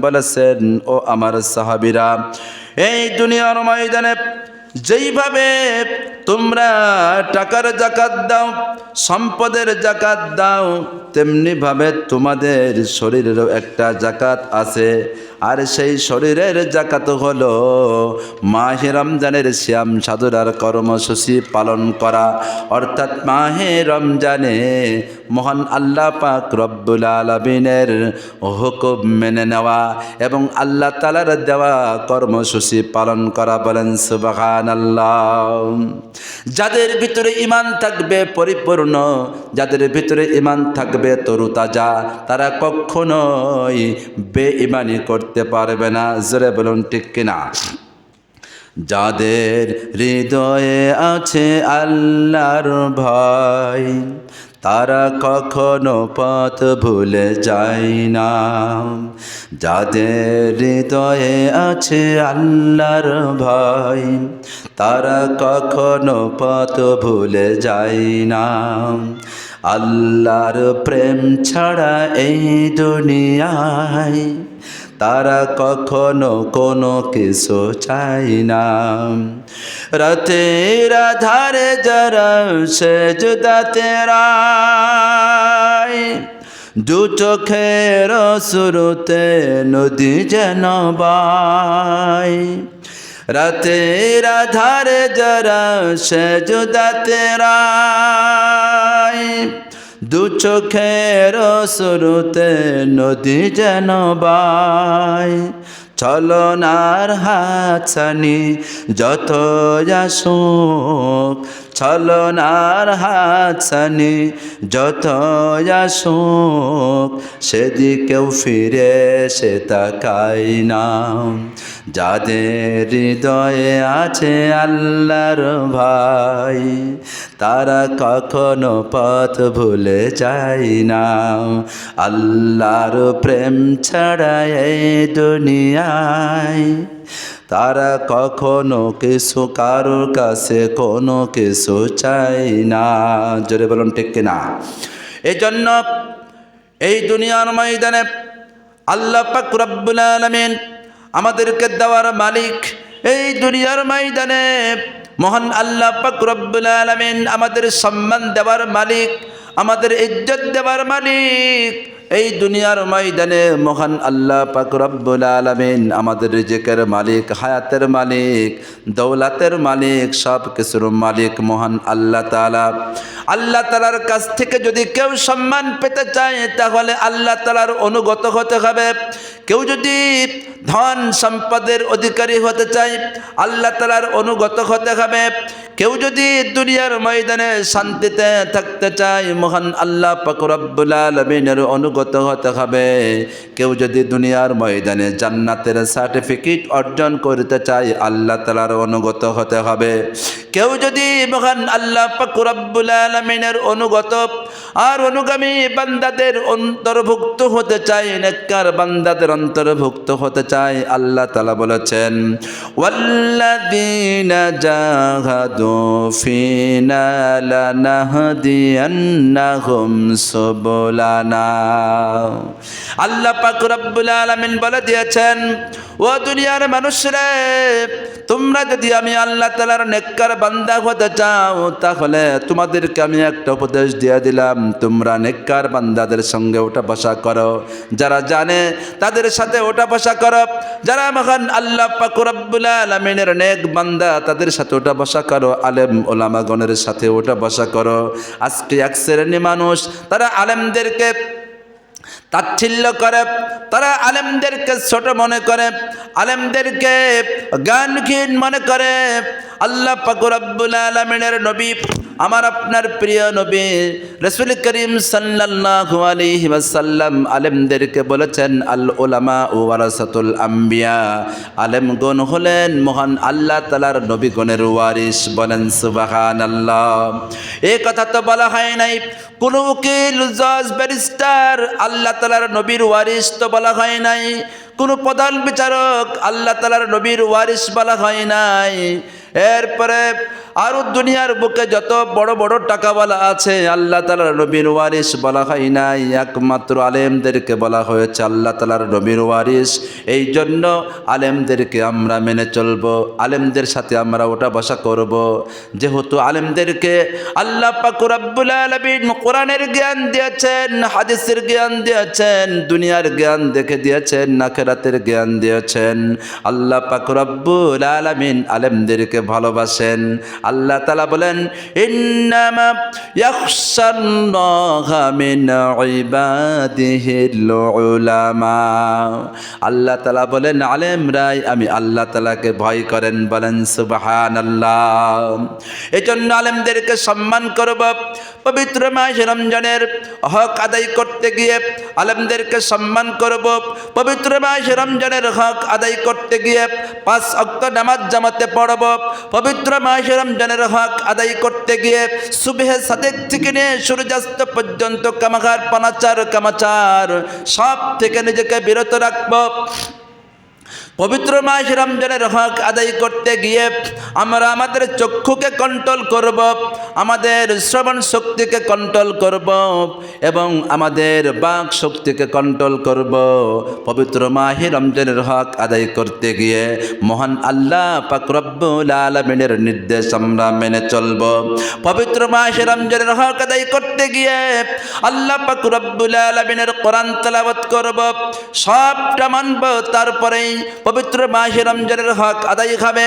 বলেছেন ও আমার সাহাবিরা এই দুনিয়ার ময়দানে যেইভাবে তোমরা টাকার জাকাত দাও সম্পদের জাকাত দাও তেমনিভাবে তোমাদের শরীরেরও একটা জাকাত আছে। আর সেই শরীরের জাকাত হলো মাহে রমজানের শ্যাম সাধুরার কর্মসূচি পালন করা। অর্থাৎ মাহে রমজানে মহান আল্লাহ পাক রব্বুল আলমিনের হুকুম মেনে নেওয়া এবং আল্লাহ তালার দেওয়া কর্মসূচি পালন করা বলেন সুবাহান আল্লাহ যাদের ভিতরে ইমান থাকবে, পরিপূর্ণ যাদের ভিতরে ইমান থাকবে তরুতাজা তারা কখনোই বেঈমানি করতে পারবে না। জোরে বলুন, ঠিক কিনা? যাদের হৃদয়ে আছে আল্লাহর ভয় তারা কখনো পথ ভুলে যায় না। যাদের হৃদয়ে আছে আল্লাহর ভয়, তারা কখনো পথ ভুলে যায় না। আল্লাহর প্রেম ছাড়া এই দুনিয়ায় তারা কখনো কোনো কিছু চাই না। রাতের আধারে যারা সে জুদা তেরাই দু চোখের শুরুতে নদী যেন বাই রাতের আধারে যারা সে জুদা তেরাই দু চোখের শুরুতে নদী যেন বাই চলনার হাতছানি যত আসুক ছলনার হাতছানি যত আসুক, সেদিকেও ফিরে সে তাকাই না। যাদের হৃদয়ে আছে আল্লাহর ভাই, তারা কখনো পথ ভুলে যায় না। আল্লাহর প্রেম ছাড়া এই দুনিয়ায় তারা কখনো কিছু কারোর কাছে কোনো কিছু চাই না। জোরে বলুন ঠিক কিনা? এই জন্য এই দুনিয়ার ময়দানে আল্লাহ পাক রব্বুল আলামিন আমাদেরকে দেওয়ার মালিক এই দুনিয়ার ময়দানে মহান আল্লাহ পাক রব্বুল আলামিন আমাদের সম্মান দেওয়ার মালিক, আমাদের ইজ্জত দেওয়ার মালিক এই দুনিয়ার ময়দানে মহান আল্লাহ পাক রব্বুল আলামিন আমাদের রিজিকের মালিক, হায়াতের মালিক, দৌলাতের মালিক সব কিছুর মালিক মহান আল্লাহ তাআলা। আল্লাহ তালার কাছ থেকে যদি কেউ সম্মান পেতে চায়, তাহলে আল্লাহ তালার অনুগত হতে হবে। কেউ যদি ধন সম্পদের অধিকারী হতে চায়, আল্লাহ তালার অনুগত হতে হবে। কেউ যদি দুনিয়ার ময়দানে শান্তিতে থাকতে চায়, মহান আল্লাহ পাকুরব্বুল আলমিনের অনুগত হতে হবে। কেউ যদি দুনিয়ার ময়দানে জান্নাতের সার্টিফিকেট অর্জন করতে চায়, আল্লাহ তালার অনুগত হতে হবে। কেউ যদি মহান আল্লাহ পাকুরব্বুল আলমিনের অনুগত আর অনুগামী বান্দাদের অন্তর্ভুক্ত হতে চায়, নেককার বান্দাদের অন্তর্ভুক্ত হতে চায়, আল্লাহ তালা বলেছেন, ওয়াল্লাযীনা জাহাদু ফিনা লানাহদিয়ান্নাহুম সুবুলানা। আল্লাহ পাক বলে দিয়েছেন, ও দুনিয়ার মানুষরা, তোমরা আমি তোমাদেরকে আমি একটা উপদেশ দিয়ে দিলাম। তোমরা বান্দাদের সঙ্গে ওঠা বসা করো। যারা জানে, তাদের সাথে ওঠা বসা করো। যারা মহান আল্লাহ পাকুরব্বুল আলমিনের নেক বান্দা, তাদের সাথে ওঠা বসা করো। আলেম ওলামাগণের সাথে ওঠা বসা করো। আজকে এক শ্রেণি মানুষ, তারা আলেমদেরকে তাচ্ছিল্য করে, তারা আলেমদেরকে ছোট মনে করে, আলেমদেরকে জ্ঞানহীন মনে করে। আল্লাহ পাকুর আব্বুল আলমিনের নবী আমার আপনার প্রিয় নবী রসুল করিম সাল্লাল্লাহু আলাইহি ওয়াসাল্লাম আলেমদেরকে বলেছেন, আল ওলামা ওয়ারাসাতুল আম্বিয়া। আলেমগণ হলেন মহান আল্লাহ তালার নবীগণের ওয়ারিস বলেন সুবাহান আল্লাহ এই কথা তো বলা হয় নাই। কোন উকিল জজ ব্যারিস্টার আল্লাহ তালার নবীর ওয়ারিস তো বলা হয় নাই। কোনো প্রধান বিচারক আল্লাহ তালার নবীর ওয়ারিস বলা হয় নাই। এরপরে আরও দুনিয়ার বুকে যত বড় বড় টাকাওয়ালা আছে, আল্লাহ তালার নবীর ওয়ারিস বলা হয় নাই। একমাত্র আলেমদেরকে বলা হয়েছে আল্লাহ তালার নবীর ওয়ারিস এই জন্য আলেমদেরকে আমরা মেনে চলব, আলেমদের সাথে আমরা ওটা বসা করব। যেহেতু আলেমদেরকে আল্লাহ পাকুর আব্বুল আলমিন কোরআনের জ্ঞান দিয়েছেন, হাদিসের জ্ঞান দিয়েছেন, দুনিয়ার জ্ঞান দেখে দিয়েছেন নাখেরাতের জ্ঞান দিয়েছেন। আল্লাহ পাকুর আব্বুল আলমিন আলেমদেরকে ভালোবাসেন। আল্লাহ তালা বলেন আল্লাহ তালা বলেন আলেম রায় আমি আল্লাহ তালাকে ভয় করেন, বলেন সুবাহান আল্লাহ এই জন্য আলেমদেরকে সম্মান করব। পবিত্র মাস রমজানের হক আদায় করতে গিয়ে আলেমদেরকে সম্মান করব। পবিত্র মাস রমজানের হক আদায় করতে গিয়ে পাঁচ অক্ত নামাজ জামাতে পড়ব। পবিত্র মাসে রমজানের হক আদায় করতে গিয়ে সুবেহ সাদেক থেকে নিয়ে সূর্যাস্ত পর্যন্ত কামাখার পানাচার, কামাচার, সব থেকে নিজেকে বিরত রাখব। পবিত্র মাস রমজানের হক আদায় করতে গিয়ে আমরা আমাদের চক্ষুকে কন্ট্রোল করব, আমাদের শ্রবণ শক্তিকে কন্ট্রোল করব এবং আমাদের বাক শক্তিকে কন্ট্রোল করব। পবিত্র মাহি রমজানের হক আদায় করতে গিয়ে মহান আল্লাহ পাকরব্বুল আলমিনের নির্দেশ আমরা মেনে চলব। পবিত্র মাসে রমজানের হক আদায় করতে গিয়ে আল্লাহ পাকুরব্বুল আলমিনের কোরআন তেলাবত করব, সবটা মানব, তারপরেই পবিত্র মাসে রমজানের হক আদায় হবে।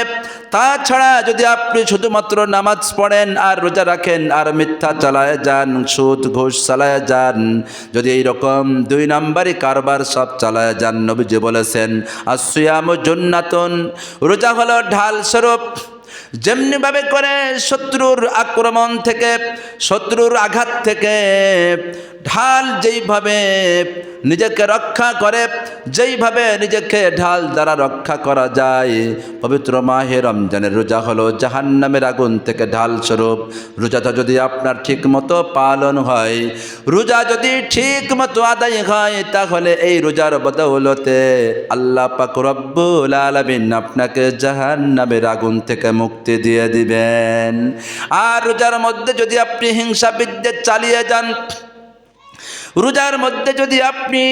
তাছাড়া যদি আপনি শুধুমাত্র নামাজ পড়েন আর রোজা রাখেন, আর মিথ্যা চালায় যান, সুদ, ঘুষ চালায় যান, যদি এই রকম দুই নাম্বারই কারবার সব চালায় যান, নবীজি বলেছেন আর সুয়াম জন্নাতন। রোজা হলো ঢাল স্বরূপ। যেমনিভাবে করে শত্রুর আক্রমণ থেকে, শত্রুর আঘাত থেকে, ঢাল যেইভাবে নিজেকে রক্ষা করে, যেইভাবে নিজেকে ঢাল দ্বারা রক্ষা করা যায়, পবিত্র মাহে রমজানের রোজা হলো জাহান্নামের আগুন থেকে ঢাল স্বরূপ। রোজাটা যদি আপনার ঠিক মতো পালন হয়, রোজা যদি ঠিক মতো আদায় হয়, তাহলে এই রোজার বদৌলতে আল্লাহ পাক রব্বুল আলামিন আপনাকে জাহান্নামের আগুন থেকে মুক্তি দিয়ে দিবেন। আর রোজার মধ্যে যদি আপনি হিংসা বিদ্যে চালিয়ে যান, রোজার মধ্যে যদি আপনি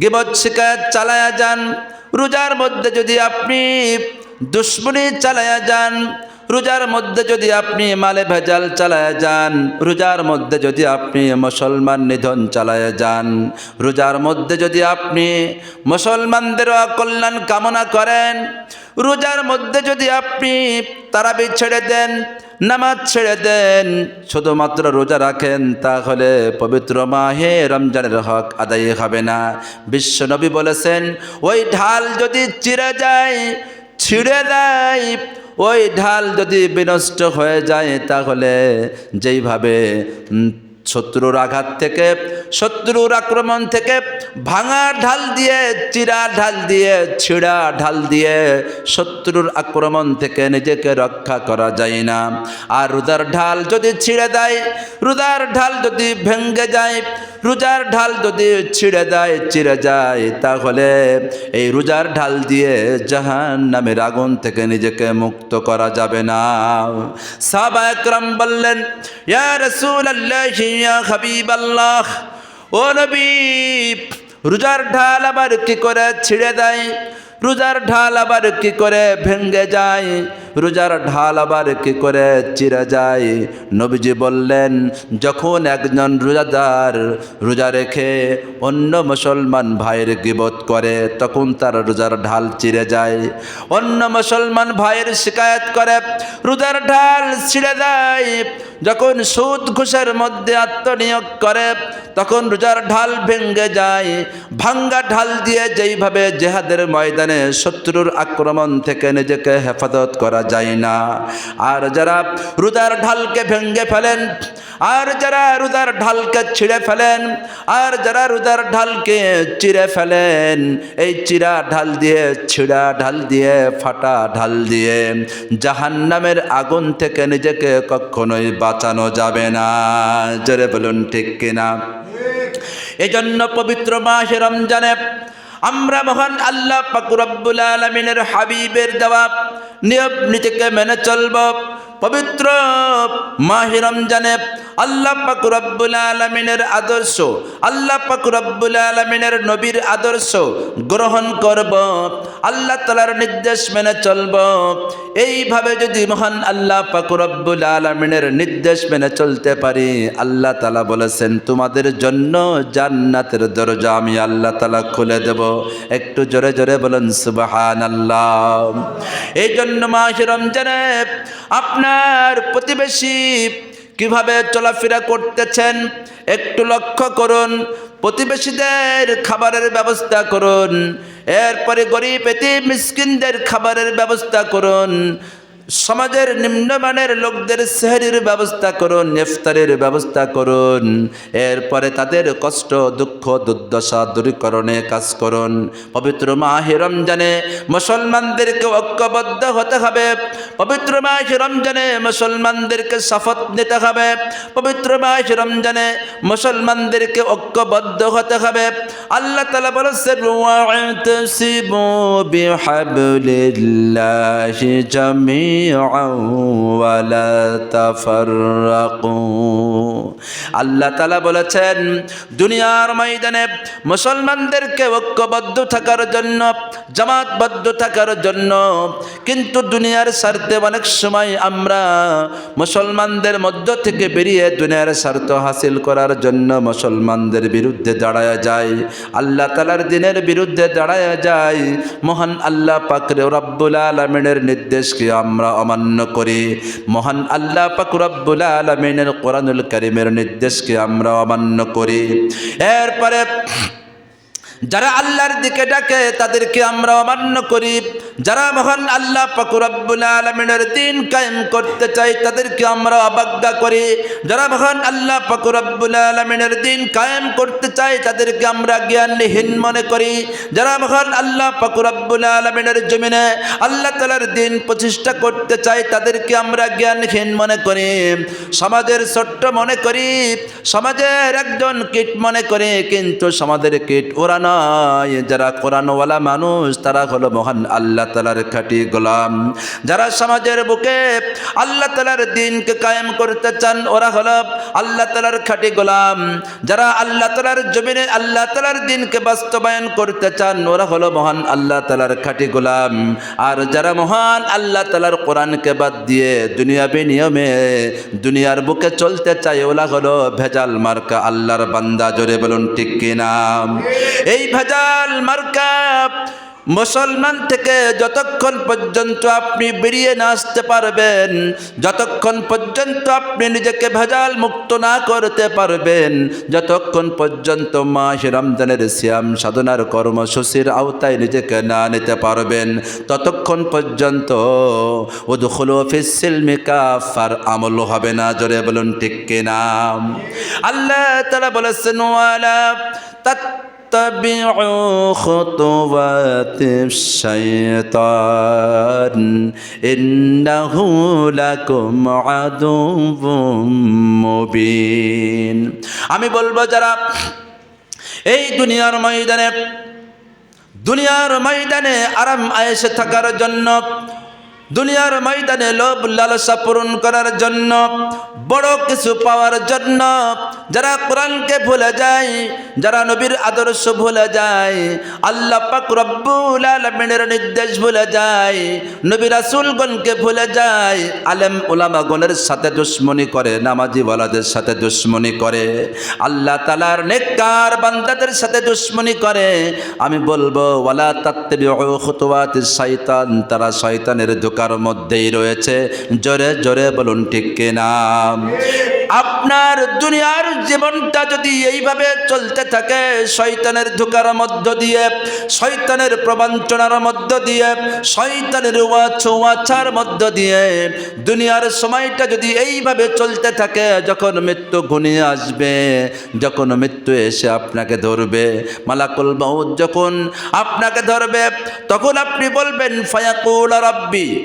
গিবত শিকায়ত চালায়া যান, রোজার মধ্যে যদি আপনি দুশ্মনী চালায়া যান, রোজার মধ্যে যদি আপনি মালে ভেজাল চালায় যান, রোজার মধ্যে যদি আপনি মুসলমান নিধন চালায় যান, রোজার মধ্যে যদি আপনি মুসলমানদের কল্যাণ কামনা করেন রোজার মধ্যে যদি আপনি তারাবি ছেড়ে দেন, নামাজ ছেড়ে দেন, শুধুমাত্র রোজা রাখেন, তাহলে পবিত্র মাহে রমজানের হক আদায় হবে না। বিশ্বনবী বলেছেন, ওই ঢাল যদি চিরে যায়, ছিঁড়ে দেয়, ওই ঢাল যদি বিনষ্ট হয়ে যায়, তাহলে যেইভাবে শত্রুর আঘাত থেকে, শত্রুর আক্রমণ থেকে ভাঙা ঢাল দিয়ে, চিরা ঢাল দিয়ে, ছিঁড়া ঢাল দিয়ে শত্রুর আক্রমণ থেকে নিজেকে রক্ষা করা যায় না। আর রুদার ঢাল যদি ছিঁড়ে দেয়, রুদার ঢাল যদি ভেঙ্গে যায় রোজার ঢাল যদি ছিঁড়ে দেয় চিড়ে যায়, তাহলে এই রোজার ঢাল দিয়ে জাহান নামের আগুন থেকে নিজেকে মুক্ত করা যাবে না। সাবা একরাম বললেন হাবিব আল্লাহ ও নবী, রোজার ঢাল আবার কি করে ছিঁড়ে দেয়? রোজার ঢাল আবার কি করে ভেঙ্গে যায়? রোজার ঢাল আবার কি করে চিরা যায়? নবীজি বললেন, যখন একজন রোজাদার রোজা রেখে অন্য মুসলমান ভাইয়ের গিবত করে, তখন তার রোজার ঢাল চিরে যায়। অন্য মুসলমান ভাইয়ের শিকায়ত করে, রোজার ঢাল ছিঁড়ে দেয় যখন সুদ ঘুষের মধ্যে আত্মনিয়োগ করে তখন রোজার ঢাল ভেঙ্গে যায়, ভাঙ্গা ঢাল দিয়ে যেইভাবে জেহাদের ময়দানে শত্রুর আক্রমণ থেকে নিজেকে হেফাজত করা যায় না। আর যারা রোজার ঢালকে ভেঙ্গে ফেলেন আর যারা রোজার ঢালকে ছিঁড়ে ফেলেন, আর যারা রোজার ঢালকে চিরে ফেলেন, এই চিরা ঢাল দিয়ে, ছিঁড়া ঢাল দিয়ে, ফাটা ঢাল দিয়ে জাহান্নামের আগুন থেকে নিজেকে কখনোই বাঁচানো যাবে না। জোরে বলুন, ঠিক কিনা? এজন্য পবিত্র মাসে রমজানে আমরা মহান আল্লাহ পাকুরব্বুল আলমিনের হাবিবের দেওয়া নিয়ম নীতিকে মেনে চলব। পবিত্র মাহে রমজানে আল্লাহ পাক রব্বুল আলমিনের আদর্শ, আল্লাহ পাক রব্বুল আলমিনের নবীর আদর্শ গ্রহণ করব, আল্লাহ তালার নির্দেশ মেনে চলব। এইভাবে যদি মহান আল্লাহ পাক রব্বুল আলমিনের নির্দেশ মেনে চলতে পারি, আল্লাহ তালা বলেছেন, তোমাদের জন্য জান্নাতের দরজা আমি আল্লাহ তালা খুলে দেব। একটু জোরে জোরে বলেন সুবাহান আল্লাহ এই জন্য মাহিরম রমজানে আপনার প্রতিবেশী কীভাবে চলাফেরা করতেছেন একটু লক্ষ্য করুন। প্রতিবেশীদের খাবারের ব্যবস্থা করুন। এরপরে গরিব এতি মিসকিনদের খাবারের ব্যবস্থা করুন। সমাজের নিম্নমানের লোকদের সেহরির ব্যবস্থা করুন, ইফতারের ব্যবস্থা করুন। এরপরে তাদের কষ্ট, দুঃখ, দুর্দশা দূরীকরণে কাজ করুন। পবিত্র মাহে রমজানে মুসলমানদেরকে ঐক্যবদ্ধ হতে হবে। পবিত্র মাহে রমজানে মুসলমানদেরকে শপথ নিতে হবে। পবিত্র মাহে রমজানে মুসলমানদেরকে ঐক্যবদ্ধ হতে হবে। আল্লাহ তালা বলেছেন "ওয়া'তাসিমু বিহাবলিল্লাহি তাফাররাকু আল্লাহ তালা বলেছেন, দুনিয়ার ময়দানে মুসলমানদেরকে ঐক্যবদ্ধ থাকার জন্য, জামাতবদ্ধ থাকার জন্য, কিন্তু দুনিয়ার স্বার্থে অনেক সময় আমরা মুসলমানদের মধ্য থেকে বেরিয়ে দুনিয়ার স্বার্থ হাসিল করার জন্য মুসলমানদের বিরুদ্ধে দাঁড়ায় যায় আল্লাহ তালার দিনের বিরুদ্ধে দাঁড়ায় যায় মহান আল্লাহ পাকরে রব্বুল আলমিনের নির্দেশকে আমরা অমান্য করি। মহান আল্লাহ পাকুরাবুল আলমিনের কোরআনুল করিমের নির্দেশকে আমরা অমান্য করি। এরপরে যারা আল্লাহর দিকে ডাকে, তাদেরকে আমরা অমান্য করি। যারা মহান আল্লাহ পাকুরাবুল আলমিনের দিন কায়েম করতে চাই তাদেরকে আমরা অবজ্ঞা করি। যারা মহান আল্লাহ পাকুরাবুল আলমিনের দিন কায়েম করতে চাই তাদেরকে আমরা জ্ঞানহীন মনে করি। যারা মহান আল্লাহ পাকুরাবুল আলমিনের জমিনে আল্লাহ তালার দিন প্রতিষ্ঠা করতে চাই তাদেরকে আমরা জ্ঞানহীন মনে করি। সমাজের ছোট্ট মনে করি, সমাজের একজন কীট মনে করে, কিন্তু সমাজের কীট ওরা নয়। যারা কোরআনওয়ালা মানুষ, তারা হলো মহান আল্লাহ তালার খাঁটি গোলাম। যারা সমাজের বুকে আল্লাহ তালার দিনকে কায়েম করতে চান, ওরা হলো আল্লাহ তালার খাঁটি গোলাম। যারা আল্লাহ তালার জমিনে আল্লাহ তালার দিনকে বাস্তবায়ন করতে চান, ওরা হলো মহান আল্লাহ তালার খাঁটি গোলাম। আর যারা মহান আল্লাহ তালার কোরআনকে বাদ দিয়ে দুনিয়াবি নিয়মে দুনিয়ার বুকে চলতে চায় ওলা হলো ভেজাল মার্কা আল্লাহর বান্দা। জোরে বলুন ঠিক কিনা? এই ভেজাল মার্কা মুসলমান থেকে যতক্ষণ পর্যন্ত আপনি বেরিয়ে না আসতে পারবেন, যতক্ষণ পর্যন্ত আপনি নিজেকে ভেজাল মুক্ত না করতে পারবেন, যতক্ষণ পর্যন্ত মাস রমজানের শ্যাম সাধনার কর্মসূচির আওতায় নিজেকে না নিতে পারবেন, ততক্ষণ পর্যন্ত উদখুল ফিসিলমি কাফার আমল হবে না, জোরে বলুন ঠিক কিনা? আল্লাহ তারা বলেছেন তাত اتبعوا خطوات الشيطان إنه لكم عدو مبين আমি বলবো যারা এই দুনিয়ার ময়দানে দুনিয়ার ময়দানে আরাম আয়েসে থাকার জন্য দুনিয়ার ময়দানে লোভ লালসা পূরণ করার জন্য, বড় কিছু পাওয়ার জন্য, যারা কোরআনকে ভুলে যায়, যারা নবীর আদর্শ ভুলে যায়, আল্লাহ পাক রব্বুল আলমিনের নির্দেশ ভুলে যায়, নবী রাসুলগণকে ভুলে যায়, আলেম ওলামাগণের সাথে দুশ্মনী করে নামাজি ওয়ালাদের সাথে দুশ্মনী করে, আল্লাহ তালার নেককার বান্দাদের সাথে দুশ্মনী করে। আমি বলব, ওয়ালা তাত্তে শয়তান তারা শয়তানের ধোকার মধ্যেই রয়েছে। জোরে জোরে বলুন ঠিক কিনা? আপনার দুনিয়ার জীবনটা যদি এইভাবে চলতে থাকে, শয়তানের ধোকার মধ্য দিয়ে, শয়তানের প্রবঞ্চনার মধ্য দিয়ে, শয়তানের ওয়াছার মধ্য দিয়ে, দুনিয়ার সময়টা যদি এইভাবে চলতে থাকে, যখন মৃত্যু ঘনিয়ে আসবে, যখন মৃত্যু এসে আপনাকে ধরবে, মালাকুল মৌত যখন আপনাকে ধরবে, তখন আপনি বলবেন, ফায়াকুল রব্বি।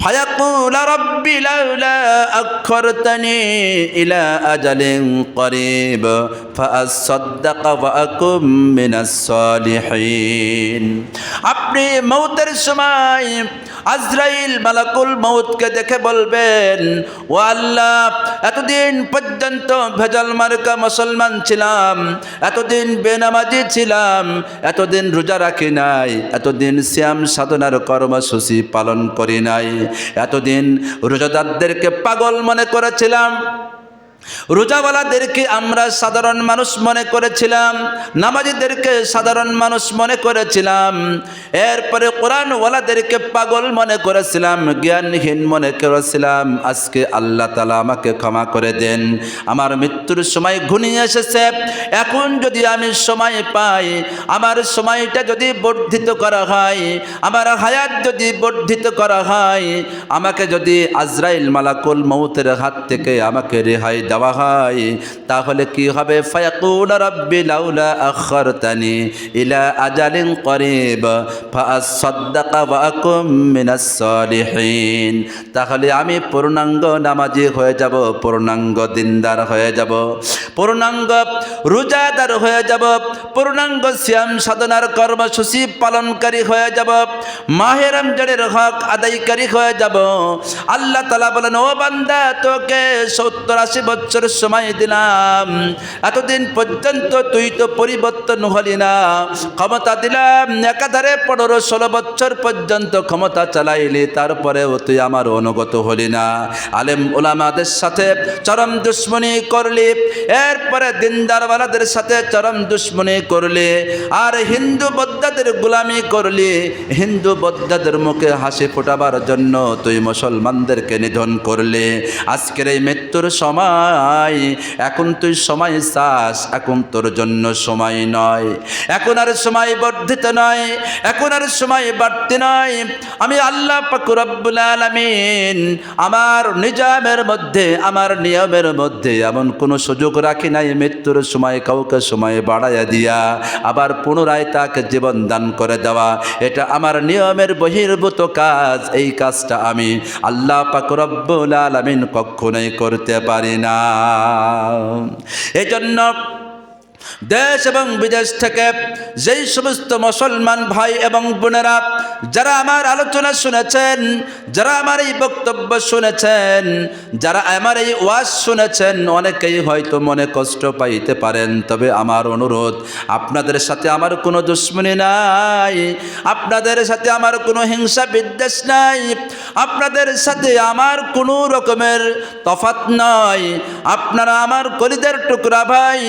ফায়াকুল রব্বি লাউলা আখরতনি ইলা আজালিন করিব فأصدق وأكن من الصالحين আপনি মৌতের সময় আজরাইল মালাকুল মৌতকে দেখে বলবেন ও আল্লাহ এতদিন পর্যন্ত ভেজাল মার্কা মুসলমান ছিলাম এতদিন বেনামাজি ছিলাম এতদিন রোজা রাখি নাই এতদিন শ্যাম সাধনার কর্মসূচি পালন করি নাই এতদিন রোজাদারদেরকে পাগল মনে করেছিলাম। রোজাওয়ালাদেরকে আমরা সাধারণ মানুষ মনে করেছিলাম, নামাজিদেরকে সাধারণ মানুষ মনে করেছিলাম, এরপরে কোরআনওয়ালাদেরকে পাগল মনে করেছিলাম, জ্ঞানহীন মনে করেছিলাম। আজকে আল্লাহ তালা আমাকে ক্ষমা করে দেন। আমার মৃত্যুর সময় ঘনিয়ে এসেছে। এখন যদি আমি সময় পাই, আমার সময়টা যদি বর্ধিত করা হয়, আমার হায়াত যদি বর্ধিত করা হয়, আমাকে যদি আজরাইল মালাকুল মৌতের হাত থেকে আমাকে রেহাই দেওয়া হয়। তাহলে কি হবে? লাউলা ইলা তাহলে আমি পূর্ণাঙ্গ নামাজি হয়ে যাব, পূর্ণাঙ্গ দিনদার হয়ে যাব, পূর্ণাঙ্গ রোজাদার হয়ে যাব, পূর্ণাঙ্গ শ্যাম সাধনার কর্মসূচি পালনকারী হয়ে যাব, মাহে রমজানের হক আদায়কারী হয়ে যাব। আল্লাহ তালা বলেন, ও বান্দা, তোকে সত্তর আশি বছর সময় দিলাম। এতদিন পর্যন্ত তুই তো পরিবর্তন হলি না। ক্ষমতা দিলাম, একাধারে পনেরো ষোলো বছর পর্যন্ত ক্ষমতা চালাইলি, তারপরেও তুই আমার অনুগত হলি না। আলেম ওলামাদের সাথে চরম দুশ্মনী করলি, এরপরে দিনদারওয়ালাদের সাথে চরম দুশ্মনী করলি, আর হিন্দু বৌদ্ধদের গোলামি করলি। হিন্দু বৌদ্ধদের মুখে হাসি ফোটাবার জন্য তুই মুসলমানদেরকে নিধন করলি। আজকের এই মৃত্যুর সময় এখন তুই সময় চাস, এখন তোর জন্য সময় নয়। এখন আর সময় বর্ধিত নয়, এখন আর সময় বাড়তি নয়। আমি আল্লাহ পাকুর রব্বুল আলামিন আমার নিজামের মধ্যে, আমার নিয়মের মধ্যে এমন কোনো সুযোগ রাখি নাই, মৃত্যুর সময় কাউকে সময় বাড়াইয়া দিয়া, আবার পুনরায় তাকে জীবন দান করে দেওয়া। এটা আমার নিয়মের বহির্ভূত কাজ, এই কাজটা আমি আল্লাহ পাকুর রব্বুল আলামিন কখনোই করতে পারি না। এই জন্য দেশ এবং বিদেশ থেকে যেই সমস্ত মুসলমান ভাই এবং বোনেরা, যারা আমার আলোচনা শুনেছেন, যারা আমার এই বক্তব্য শুনেছেন, যারা আমার এই ওয়াজ শুনেছেন, অনেকেই হয়তো মনে কষ্ট পাইতে পারেন। তবে আমার অনুরোধ, আপনাদের সাথে আমার কোনো দুশ্মনী নাই, আপনাদের সাথে আমার কোনো হিংসা বিদ্বেষ নাই আপনাদের সাথে আমার কোনো রকমের তফাত নয় আপনারা আমার কলিদের টুকরা ভাই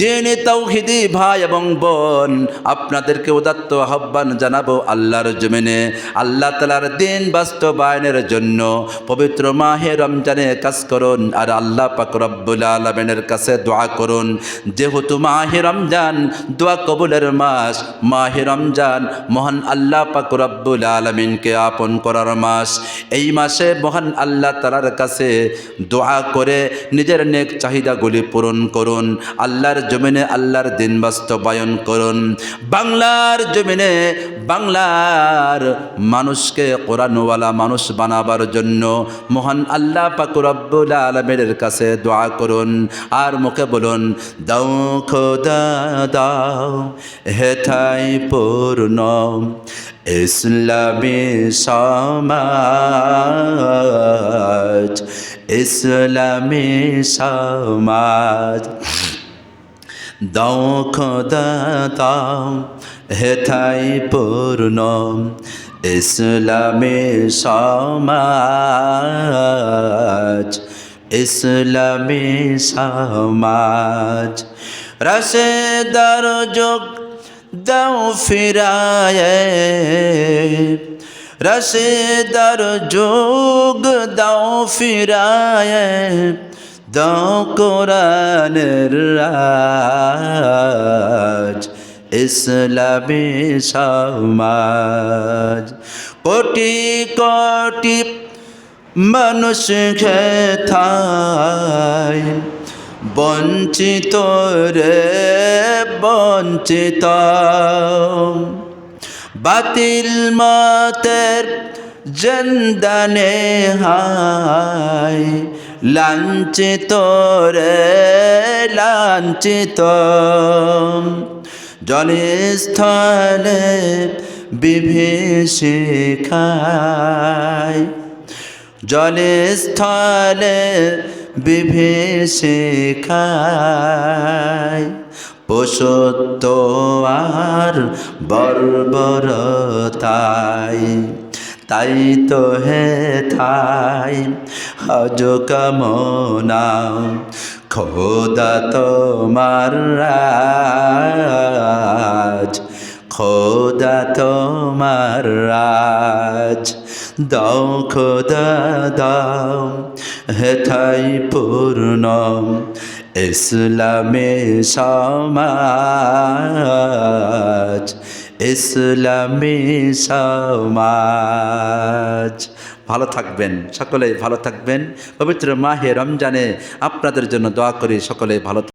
দিন তৌহিদি ভাই এবং বোন, আপনাদেরকে উদাত্ত আহ্বান জানাব আল্লাহর জমিনে। আল্লাহ তালার দিন বাস্তবায়নের জন্য পবিত্র মাহে রমজানে কাজ করুন, আর আল্লাহ পাক রব্বুল আলমিনের কাছে দোয়া করুন। যেহেতু মাহে রমজান, দোয়া কবুলের মাস, মাহে রমজান মহান আল্লাহ পাক রব্বুল আলমিনকে আপন করার মাস। এই মাসে মহান আল্লাহ তালার কাছে দোয়া করে নিজের নেক চাহিদাগুলি পূরণ করুন। আল্লাহর জমিনে আল্লাহর দিন বাস্তবায়ন করুন। বাংলার জমিনে বাংলার মানুষকে কোরআনওয়ালা মানুষ বানাবার জন্য মহান আল্লাহ পাকুরব্বুল আলমের কাছে দোয়া করুন। আর মুখে বলুন, দাও খোদা, দাও হেথাই পূর্ণ ইসলামী সমাজ ইসলামী সমাজ। দাও খোদা দাও হেথাই পূর্ণ, ইসলামী সমাজ ইসলামী সমাজ। রসেদার যোগ দাও ফিরায় রসেদার যোগ দাও ফিরায়। দাও কোরআনের রাজ, ইসলামী সমাজ। কোটি কোটি মানুষ খেথায়, বঞ্চিত রে, বঞ্চিত। বাতিল মতের জন্দানে হায় লাঞ্ছিত রে লাঞ্ছিত। জলস্থলে বিভীষিকায় জলস্থলে বিভীষিকায় পশুত্ব আর বর্বরতাই তাই তো হে তাই হজ কামনা খোদা তোমার রাজ, খোদা তোমার রাজ। দাও খোদা, দাও হেথাই পূর্ণ ইসলামে সমাজ। ইসলামী সমাজ। ভালো থাকবেন সকলে ভালো থাকবেন। পবিত্র মাহে রমজানে আপনাদের জন্য দোয়া করি সকলে ভালো